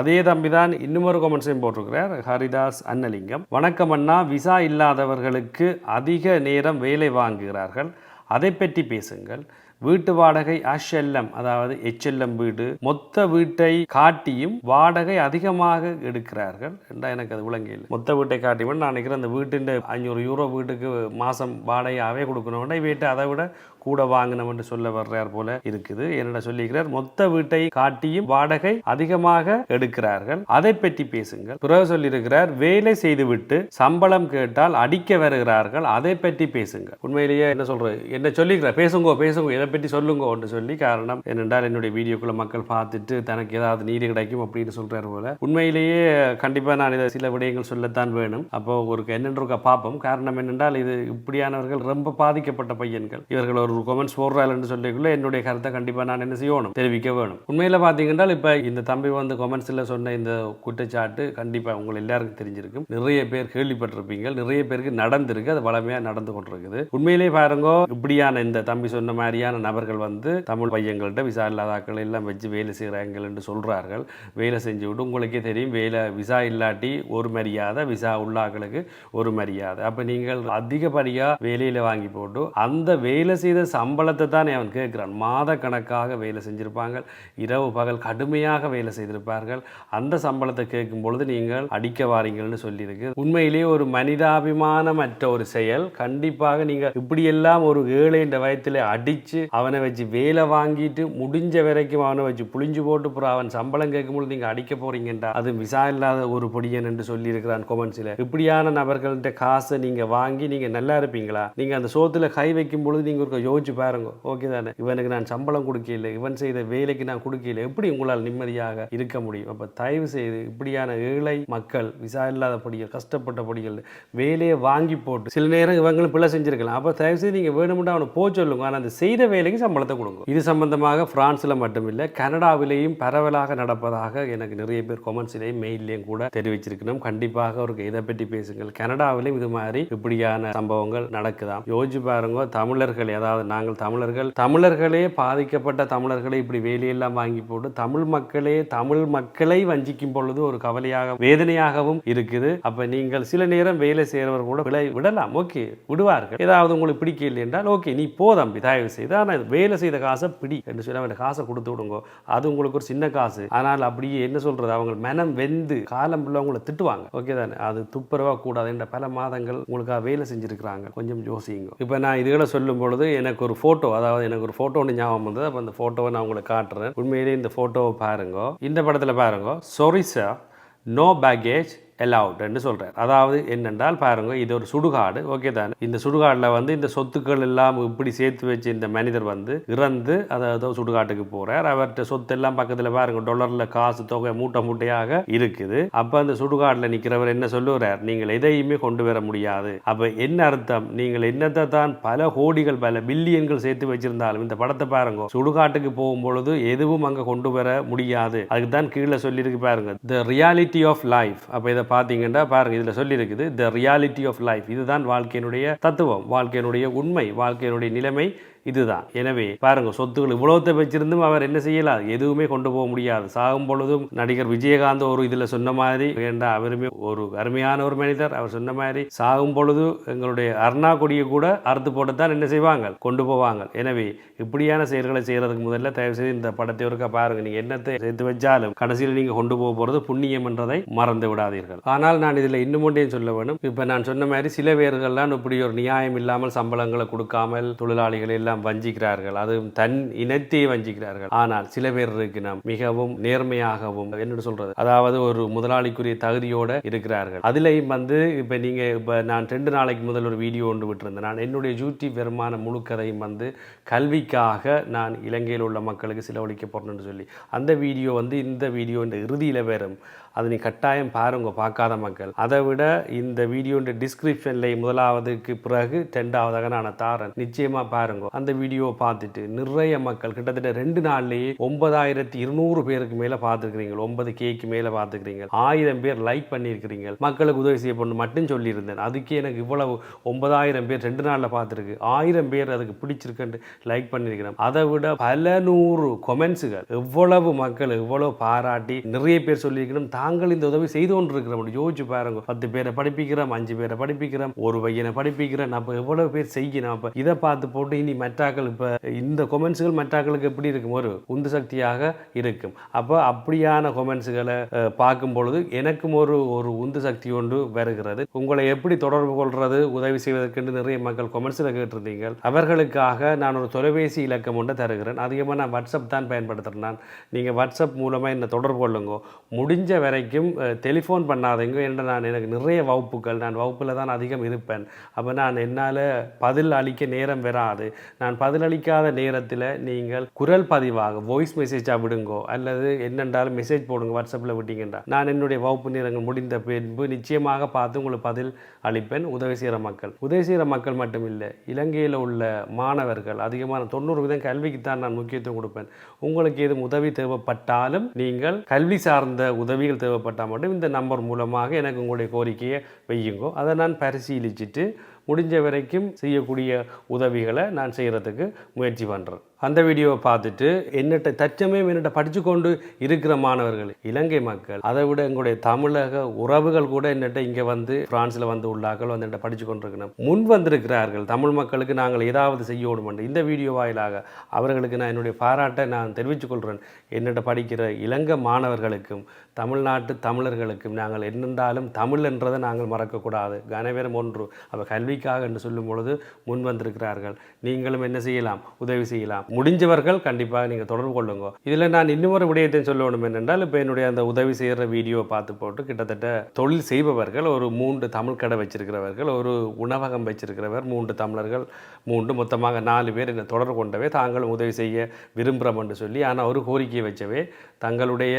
அதே தம்பி தான் இன்னும் ஒரு கமெண்ட்ஸையும் போட்டிருக்கிறார். ஹரிதாஸ் அன்னலிங்கம். வணக்கம் அண்ணா. விசா இல்லாதவர்களுக்கு அதிக நேரம் வேலை வாங்குகிறார்கள். அதை பற்றி பேசுங்கள். வீட்டு வாடகை அஷ்எல்எம் அதாவது எச்எல்எம் வீடு. மொத்த வீட்டை காட்டியும் வாடகை அதிகமாக எடுக்கிறார்கள். என்றா எனக்கு அது விளங்கியில் மொத்த வீட்டை காட்டியும் நான் நினைக்கிறேன் அந்த வீட்டின் ஐநூறு யூரோ வீட்டுக்கு மாதம் வாடகையாகவே கொடுக்கணும். வீட்டை அதை விட கூட வாங்கினோம் என்று சொல்ல வர்றார் போல இருக்குது. என்னடா சொல்லிக்கிறார் மொத்த வீட்டை காட்டியும் வாடகை அதிகமாக எடுக்கிறார்கள். அதை பற்றி பேசுங்கள். பிறகு சொல்லியிருக்கிறார் வேலை செய்துவிட்டு சம்பளம் கேட்டால் அடிக்க வருகிறார்கள். அதை பற்றி பேசுங்கள். உண்மையிலேயே என்ன சொல்றது என்ன சொல்லிக்கிறார் பேசுங்கோ பேசுங்க இதை பற்றி சொல்லுங்க ஒன்று சொல்லி காரணம் என்னென்றால் என்னுடைய வீடியோக்குள்ள மக்கள் பார்த்துட்டு தனக்கு ஏதாவது நீதி கிடைக்கும் அப்படின்னு சொல்றாரு போல. உண்மையிலேயே கண்டிப்பாக நான் இதை சில விடயங்கள் சொல்லத்தான் வேணும். அப்போ ஒரு என்னென்று பார்ப்போம். காரணம் என்னென்றால் இது இப்படியானவர்கள் ரொம்ப பாதிக்கப்பட்ட பையன்கள். இவர்கள் ஒரு கொமெண்ட்ஸ் போடுறாள்னு சொல்லிக்குள்ள என்னுடைய கருத்தை கண்டிப்பாக நான் என்ன செய்யணும்? தெரிவிக்க வேணும். உண்மையில் பார்த்தீங்கன்னா இப்போ இந்த தம்பி வந்து கொமெண்ட்ஸில் சொன்ன இந்த குற்றச்சாட்டு கண்டிப்பாக உங்கள் எல்லாருக்கும் தெரிஞ்சிருக்கும். நிறைய பேர் கேள்விப்பட்டிருப்பீங்க. நிறைய பேருக்கு நடந்திருக்கு. அது வளமையாக நடந்து கொண்டிருக்குது. உண்மையிலேயே பாருங்க இப்படியான இந்த தம்பி சொன்ன மாதிரியான நபர்கள் வந்து தமிழ் பையங்கள்கிட்ட விசா இல்லாதாக்கள் எல்லாம் வச்சு வேலை செய்கிறாங்கள் என்று சொல்கிறார்கள் வேலை செஞ்சு விட்டு உங்களுக்கே தெரியும் வேலை விசா இல்லாட்டி ஒரு மரியாதை விசா உள்ளாக்களுக்கு ஒரு மரியாதை. அப்போ நீங்கள் அதிகப்படியாக வேலையில் வாங்கி போட்டு அந்த வேலை செய்த சம்பளத்தை தான் அவன் கேட்குறான். மாத கணக்காக வேலை செஞ்சிருப்பாங்க இரவு பகல் கடுமையாக வேலை செய்திருப்பார்கள். அந்த சம்பளத்தை கேட்கும் பொழுது நீங்கள் அடிக்க வாரீங்கள்னு சொல்லியிருக்கு. உண்மையிலேயே ஒரு மனிதாபிமானமற்ற ஒரு செயல். கண்டிப்பாக நீங்கள் இப்படியெல்லாம் ஒரு ஏழை என்ற வயத்தில் அடித்து அவனை வச்சு வேலை வாங்கிட்டு முடிஞ்ச வரைக்கும் அவனை வச்சு புளிஞ்சு போட்டு அப்புறம் அவன் சம்பளம் கேட்கும் பொழுது நீங்கள் அடிக்க போகிறீங்கன்றா அது விசா இல்லாத ஒரு பொடியன் என்று சொல்லியிருக்கிறான் கொமன்ஸில். இப்படியான நபர்கள்ட்ட காசை நீங்கள் வாங்கி நீங்கள் நல்லா இருப்பீங்களா? நீங்கள் அந்த சோத்துல கை வைக்கும் பொழுது நீங்கள் ஒரு யோசிச்சு பாருங்க. ஓகே தானே? இவனுக்கு நான் சம்பளம் கொடுக்கல இவன் செய்த வேலைக்கு நான் கொடுக்கல. எப்படி உங்களால் நிம்மதியாக இருக்க முடியும்? அப்போ தயவு செய்து இப்படியான ஏழை மக்கள் விசா இல்லாத படிகள் கஷ்டப்பட்ட படிகள் வேலையை வாங்கி போட்டு சில நேரம் இவங்களும் பிள்ளை செஞ்சிருக்கலாம். அப்போ தயவு செய்து நீங்கள் வேணும்னா அவனை போக சொல்லுங்க. ஆனால் அந்த செய்த வேலைக்கு சம்பளத்தை கொடுங்க. இது சம்பந்தமாக பிரான்ஸில் மட்டுமில்லை கனடாவிலேயும் பரவலாக நடப்பதாக எனக்கு நிறைய பேர் கொமெண்ட்ஸ்லேயும் மெயிலையும் கூட தெரிவிச்சிருக்கணும். கண்டிப்பாக அவருக்கு இதை பற்றி பேசுங்கள். கனடாவிலையும் இது மாதிரி இப்படியான சம்பவங்கள் நடக்குதாம். யோசிச்சு பாருங்க தமிழர்கள் ஏதாவது நாங்கள் தமிழர்கள். தமிழர்களே பாதிக்கப்பட்ட தமிழர்களை இப்படி வேலையெல்லாம் வாங்கி போட்டு தமிழ் மக்களே தமிழ் மக்களை வஞ்சிக்கும் பொழுது ஒரு கவலையாக வேதனையாகவும் இருக்குது. அப்ப நீங்கள் சில நேரம் வேலை செய்கிறவர் கூட விலை விடலாம். ஓகே விடுவார்கள். ஏதாவது உங்களுக்கு பிடிக்கல என்றால் ஓகே நீ போ தம்பி தயவு செய்து. ஆனால் வேலை செய்த காசை பிடி என்று சொல்லி அவன் காசை கொடுத்து விடுங்க. அது உங்களுக்கு ஒரு சின்ன காசு. ஆனால் அப்படியே என்ன சொல்றது? அவங்க மனம் வெந்து காலம் உள்ளவங்களை திட்டுவாங்க. ஓகே தானே? அது துப்புரவா கூடாது என்ற பல மாதங்கள் உங்களுக்காக வேலை செஞ்சிருக்கிறாங்க. கொஞ்சம் யோசிங்க இப்போ நான் இதுகளை சொல்லும் பொழுது எனக்கு எனக்கு ஒரு ஃபோட்டோ அதாவது எனக்கு ஒரு ஃபோட்டோ ஒன்று ஞாபகம் வந்தது. அப்போ அந்த ஃபோட்டோவை நான் உங்களுக்கு காட்டுறேன். உண்மையிலேயே இந்த ஃபோட்டோவை பாருங்க. இந்த படத்தில் பாருங்க. சொரிசா நோ பேக்கேஜ் அலவுட்னு சொல்கிறார் அதாவது என்னென்றால் பாருங்கள் இது ஒரு சுடுகாடு. ஓகே தானே? இந்த சுடுகாட்டில் வந்து இந்த சொத்துக்கள் எல்லாம் இப்படி சேர்த்து வச்சு இந்த மனிதர் வந்து இறந்து அதாவது சுடுகாட்டுக்கு போகிறார் அவர்கிட்ட சொத்து எல்லாம் பக்கத்தில் பாருங்கள் டொலரில் காசு தொகை மூட்டை மூட்டையாக இருக்குது. அப்போ அந்த சுடுகாட்டில் நிற்கிறவர் என்ன சொல்லுகிறார் நீங்கள் எதையுமே கொண்டு வர முடியாது. அப்போ என்ன அர்த்தம்? நீங்கள் என்னத்தை தான் பல கோடிகள் பல பில்லியன்கள் சேர்த்து வச்சிருந்தாலும் இந்த படத்தை பாருங்க சுடுகாட்டுக்கு போகும்பொழுது எதுவும் அங்கே கொண்டு வர முடியாது. அதுக்கு தான் கீழே சொல்லியிருக்கு பாருங்க த ரியாலிட்டி ஆஃப் லைஃப் அப்போ இதை பார்த்தீங்கன்னா பாருங்க இதில் சொல்லியிருக்குது த ரியாலிட்டி ஆஃப் லைஃப் இதுதான் வாழ்க்கையினுடைய தத்துவம் வாழ்க்கையினுடைய உண்மை வாழ்க்கையினுடைய நிலைமை. இதுதான். எனவே பாருங்க சொத்துக்கள் இவ்வளோத்தை வச்சிருந்தும் அவர் என்ன செய்யலாம்? எதுவுமே கொண்டு போக முடியாது. சாகும் பொழுதும் நடிகர் விஜயகாந்த் ஒரு இதில் சொன்ன மாதிரி வேண்டாம் அவருமே ஒரு அருமையான ஒரு மனிதர் அவர் சொன்ன மாதிரி சாகும் பொழுது எங்களுடைய அர்ணா கொடியை கூட அறுத்து போட்டுத்தான் என்ன செய்வாங்க? கொண்டு போவாங்க. எனவே இப்படியான செயல்களை செய்யறதுக்கு முதல்ல தயவு செய்து இந்த படத்தை ஒருக்கா பாருங்க. நீங்க என்னத்தை சேர்த்து வச்சாலும் கடைசியில் நீங்க கொண்டு போக போறது புண்ணியம் என்றதை மறந்து விடாதீர்கள். ஆனால் நான் இதில் இன்னும் ஒன்றையும் சொல்ல வேணும். இப்போ நான் சொன்ன மாதிரி சில பேர்கள்லாம் இப்படி ஒரு நியாயம் இல்லாமல் சம்பளங்களை கொடுக்காமல் தொழிலாளிகள் எல்லாம் வஞ்சிக்கிறார்கள். அதுவும் தன் இனத்தையே வஞ்சிக்கிறார்கள். ஆனால் சில பேருக்கு நாம் மிகவும் நேர்மையாகவும் என்ன சொல்றது அதாவது ஒரு முதலாளிக்குரிய தகுதியோட இருக்கிறார்கள். அதுலேயும் வந்து இப்போ நீங்க இப்போ நான் ரெண்டு நாளைக்கு முதல் ஒரு வீடியோ ஒன்று விட்டுருந்தேன். நான் என்னுடைய யூடியூப் வருமான முழுக்கதையும் வந்து கல்விக்காக நான் இலங்கையில் உள்ள மக்களுக்கு செலவழிக்க போறேன்னு சொல்லி அந்த வீடியோ வந்து இந்த வீடியோ இந்த இறுதியில் வரும். அது நீ கட்டாயம் பாருங்க பார்க்காத மக்கள். அதை விட இந்த வீடியோன்ற டிஸ்கிரிப்ஷனில் முதலாவதுக்கு பிறகு ரெண்டாவதாக நான் தாரன். நிச்சயமாக பாருங்க. அந்த வீடியோவை பார்த்துட்டு நிறைய மக்கள் கிட்டத்தட்ட ரெண்டு நாள்லேயே ஒன்பதாயிரத்தி இருநூறு பேருக்கு மேலே பார்த்துருக்கிறீங்க. ஒன்பது கேக்கு மேலே பார்த்துக்கிறீங்க ஆயிரம் பேர் லைக் பண்ணியிருக்கிறீங்க. மக்களுக்கு உதவி செய்ய பண்ணு மட்டும் சொல்லியிருந்தேன். அதுக்கே எனக்கு இவ்வளவு ஒன்பதாயிரம் பேர் ரெண்டு நாளில் பார்த்துருக்கு. ஆயிரம் பேர் அதுக்கு பிடிச்சிருக்குன்ட்டு லைக் பண்ணியிருக்கிறேன். அதை விட பல நூறு கொமெண்ட்ஸுகள் எவ்வளவு மக்கள் எவ்வளவு பாராட்டி நிறைய பேர் சொல்லியிருக்கணும். நாங்கள் இந்த உதவி செய்து கொண்டிருக்கிறோம் யோசிச்சு பாருங்க. பத்து பேரை படிப்பிக்கிறோம் அஞ்சு பேரை படிப்பிக்கிறோம் ஒரு பையனை படிப்பிக்கிறேன் அப்போ எவ்வளவு பேர் செய்யணும்? அப்போ இதை பார்த்து போட்டு இனி மெட்டாக்கள் இப்போ இந்த கொமெண்ட்ஸுகள் மெட்டாக்களுக்கு எப்படி இருக்கும்? ஒரு உந்து சக்தியாக இருக்கும். அப்போ அப்படியான கொமெண்ட்ஸுகளை பார்க்கும் பொழுது எனக்கும் ஒரு ஒரு உந்து சக்தி ஒன்று வருகிறது. உங்களை எப்படி தொடர்பு கொள்றது உதவி செய்வதற்கென்று நிறைய மக்கள் கொமெண்ட்ஸில் கேட்டிருந்தீங்க அவர்களுக்காக நான் ஒரு தொலைபேசி இலக்கம் ஒன்று தருகிறேன். அதிகமாக நான் வாட்ஸ்அப் தான் பயன்படுத்துகிறேன் நான் நீங்கள் வாட்ஸ்அப் மூலமாக என்னை தொடர்பு கொள்ளுங்க. முடிஞ்ச வரைக்கும் டெலிஃபோன் பண்ணாதீங்க. என்று நான் எனக்கு நிறைய வகுப்புகள் நான் வகுப்பில் தான் அதிகம் இருப்பேன். அப்போ நான் என்னால் பதில் அளிக்க நேரம் வராது. நான் பதில் அளிக்காத நேரத்தில் நீங்கள் குரல் பதிவாக வாய்ஸ் மெசேஜாக விடுங்கோ அல்லது என்னென்றாலும் மெசேஜ் போடுங்க வாட்ஸ்அப்பில் விட்டீங்கன்றா நான் என்னுடைய வகுப்பு நேரங்கள் முடிந்த பின்பு நிச்சயமாக பார்த்து உங்களுக்கு பதில் அளிப்பேன். உதவி செய்கிற மக்கள். உதவி செய்கிற மக்கள் மட்டும் இல்லை இலங்கையில் உள்ள மாணவர்கள் அதிகமான தொண்ணூறு விதம் கல்விக்கு தான் நான் முக்கியத்துவம் கொடுப்பேன். உங்களுக்கு ஏதும் உதவி தேவைப்பட்டாலும் நீங்கள் கல்வி சார்ந்த உதவிகள் தேவைப்பட்டால் மட்டும் இந்த நம்பர் மூலமாக எனக்கு உங்களுடைய கோரிக்கையை வையுங்கோ. அதை நான் பரிசீலிச்சுட்டு முடிஞ்ச வரைக்கும் செய்யக்கூடிய உதவிகளை நான் செய்கிறதுக்கு முயற்சி பண்ணுறேன் அந்த வீடியோவை பார்த்துட்டு என்னட்ட தச்சமயம் என்னட்ட படித்து கொண்டு இருக்கிற மாணவர்கள் இலங்கை மக்கள் அதை விட எங்களுடைய தமிழக உறவுகள் கூட என்னட்ட இங்கே வந்து பிரான்ஸில் வந்து உள்ளாக்கள் வந்து என்னட்ட படித்து கொண்டிருக்கணும் முன் வந்திருக்கிறார்கள். தமிழ் மக்களுக்கு நாங்கள் ஏதாவது செய்யணும் இந்த வீடியோ வாயிலாக அவர்களுக்கு நான் என்னுடைய பாராட்டை நான் தெரிவித்துக் கொள்கிறேன் என்னட்ட படிக்கிற இலங்கை மாணவர்களுக்கும் தமிழ்நாட்டு தமிழர்களுக்கும் நாங்கள் என்னென்றாலும் தமிழ் என்றதை நாங்கள் மறக்கக்கூடாது. கனவேரம் ஒன்று. அவள் கல்விக்காக என்று சொல்லும் பொழுது முன் வந்திருக்கிறார்கள். நீங்களும் என்ன செய்யலாம்? உதவி செய்யலாம். முடிஞ்சவர்கள் கண்டிப்பாக நீங்கள் தொடர்பு கொள்ளுங்க. இதில் நான் இன்னொரு விடயத்தையும் சொல்லணும் என்னென்றால் இப்போ என்னுடைய அந்த உதவி செய்கிற வீடியோவை பார்த்து போட்டு கிட்டத்தட்ட தொழில் செய்பவர்கள் ஒரு மூன்று தமிழ் கடை வச்சிருக்கிறவர்கள் ஒரு உணவகம் வச்சிருக்கிறவர் மூன்று தமிழர்கள் மூன்று மொத்தமாக நாலு பேர் என்னை தொடர்பு கொண்டவே. தாங்களும் உதவி செய்ய விரும்புகிறோம் என்று சொல்லி ஆனால் ஒரு கோரிக்கையை வச்சவே. தங்களுடைய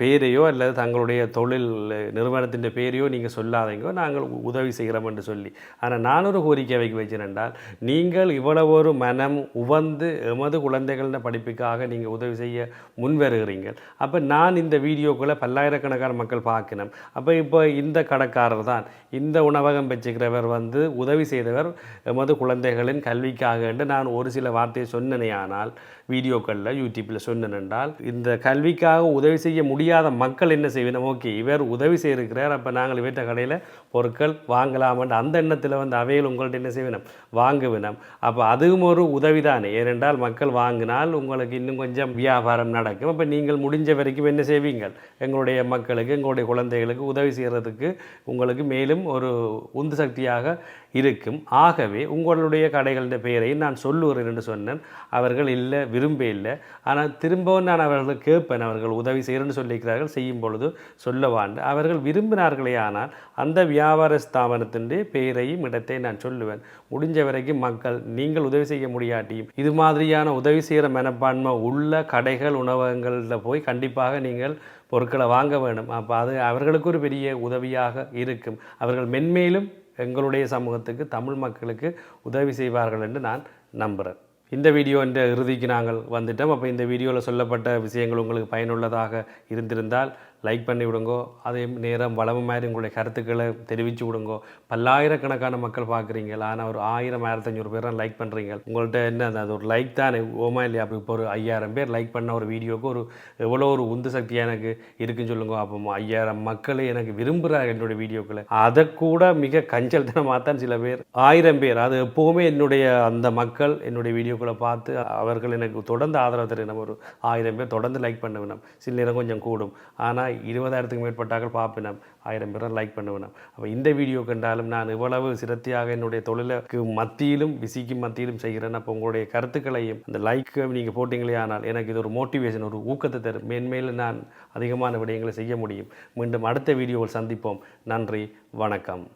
பேரையோ அல்லது தங்களுடைய தொழில் நிறுவனத்தின் பேரையோ நீங்கள் சொல்லாதீங்க நாங்கள் உதவி செய்கிறோம் என்று சொல்லி. ஆனால் நான் ஒரு கோரிக்கை வைக்க வச்சேன் என்றால் நீங்கள் இவ்வளவு ஒரு மனம் உவந்து எமது குழந்தைகளின் படிப்புக்காக நீங்கள் உதவி செய்ய முன்வருகிறீங்க. அப்போ நான் இந்த வீடியோக்குள்ளே பல்லாயிரக்கணக்கான மக்கள் பார்க்கணும். அப்போ இப்போ இந்த கடைக்காரர் தான். இந்த உணவகம் வச்சுக்கிறவர் வந்து உதவி செய்தவர் எமது குழந்தைகளின் கல்விக்காக என்று நான் ஒரு சில வார்த்தையை சொன்னேனேயானால் வீடியோக்களில் யூடியூப்பில் சொன்னேன்னால் இந்த கல்விக்காக உதவி செய்ய முடியாத மக்கள் என்ன செய்வேன் ஓகே இவர் உதவி செய்திருக்கிறார் அப்போ நாங்கள் வீட்டை கடையில் பொருட்கள் வாங்கலாமன்ற அந்த எண்ணத்தில் வந்து அவையில் உங்கள்கிட்ட என்ன செய்வேணும் வாங்குவினம் அப்போ அதுவும் ஒரு உதவி தானே ஏனென்றால் மக்கள் வாங்கினால் உங்களுக்கு இன்னும் கொஞ்சம் வியாபாரம் நடக்கும். அப்போ நீங்கள் முடிஞ்ச வரைக்கும் என்ன செய்வீங்கள் எங்களுடைய மக்களுக்கு எங்களுடைய குழந்தைகளுக்கு உதவி செய்கிறதுக்கு உங்களுக்கு மேலும் ஒரு உந்து சக்தியாக இருக்கும். ஆகவே உங்களுடைய கடைகளின் பெயரையும் நான் சொல்லுகிறேன் என்று சொன்னேன். அவர்கள் இல்லை விரும்ப இல்லை. ஆனால் திரும்பவும் நான் அவர்கள் கேட்பேன் அவர்கள் உதவி செய்கிறேன்னு சொல்லியிருக்கிறார்கள் செய்யும் பொழுது சொல்லவாண்டு. அவர்கள் விரும்பினார்களே ஆனால் அந்த வியாபார ஸ்தாபனத்தின் பெயரையும் இடத்தை நான் சொல்லுவேன். முடிஞ்ச வரைக்கும் மக்கள் நீங்கள் உதவி செய்ய முடியாட்டியும் இது மாதிரியான உதவி செய்கிற மனப்பான்மை உள்ள கடைகள் உணவகங்களில் போய் கண்டிப்பாக நீங்கள் பொருட்களை வாங்க வேணும். அப்போ அது அவர்களுக்கு ஒரு பெரிய உதவியாக இருக்கும். அவர்கள் மென்மேலும் எங்களுடைய சமூகத்துக்கு தமிழ் மக்களுக்கு உதவி செய்வார்கள் என்று நான் நம்புகிறேன் இந்த வீடியோ என்ற இறுதிக்கு நாங்கள் வந்துட்டோம். அப்போ இந்த வீடியோவில் சொல்லப்பட்ட விஷயங்கள் உங்களுக்கு பயனுள்ளதாக இருந்திருந்தால் லைக் பண்ணி விடுங்கோ. அதே நேரம் வளம மாதிரி உங்களுடைய கருத்துக்களை தெரிவித்து விடுங்கோ. பல்லாயிரக்கணக்கான மக்கள் பார்க்குறீங்க ஆனால் ஒரு ஆயிரம் ஆயிரத்தஞ்சூறு பேர் லைக் பண்ணுறீங்க உங்கள்கிட்ட என்ன அது ஒரு லைக் தானே? ஓமா இல்லையா? அப்போ இப்போ ஒரு ஐயாயிரம் பேர் லைக் பண்ண ஒரு வீடியோவுக்கு ஒரு எவ்வளோ ஒரு உந்து சக்தியாக எனக்கு இருக்குன்னு சொல்லுங்க. அப்போ ஐயாயிரம் மக்கள் எனக்கு விரும்புகிறாங்க என்னுடைய வீடியோக்களை. அதை கூட மிக கஞ்சல்தனமாக தான் சில பேர் ஆயிரம் பேர் அது எப்போவுமே என்னுடைய அந்த மக்கள் என்னுடைய வீடியோக்களை பார்த்து அவர்கள் எனக்கு தொடர்ந்து ஆதரவு தரணும் ஒரு ஆயிரம் பேர் தொடர்ந்து லைக் பண்ண வேணும். சில நேரம் கொஞ்சம் கூடும். ஆனால் இருபதாயிரத்துக்கு மேற்பட்டார்கள் பார்ப்பினம் ஆயிரம் பேர் லைக் பண்ணுவேன் அப்போ இந்த வீடியோ கண்டாலும் நான் இவ்வளவு சிரத்தியாக என்னுடைய தொழிலுக்கு மத்தியிலும் விசிக்கும் மத்தியிலும் செய்கிறேன். அப்போ உங்களுடைய கருத்துக்களையும் அந்த லைக் நீங்கள் போட்டிங்களே ஆனால் எனக்கு இது ஒரு மோட்டிவேஷன் ஒரு ஊக்கத்தை தரும். மேன்மேலும் நான் அதிகமான விடயங்களை செய்ய முடியும். மீண்டும் அடுத்த வீடியோவில் சந்திப்போம். நன்றி வணக்கம்.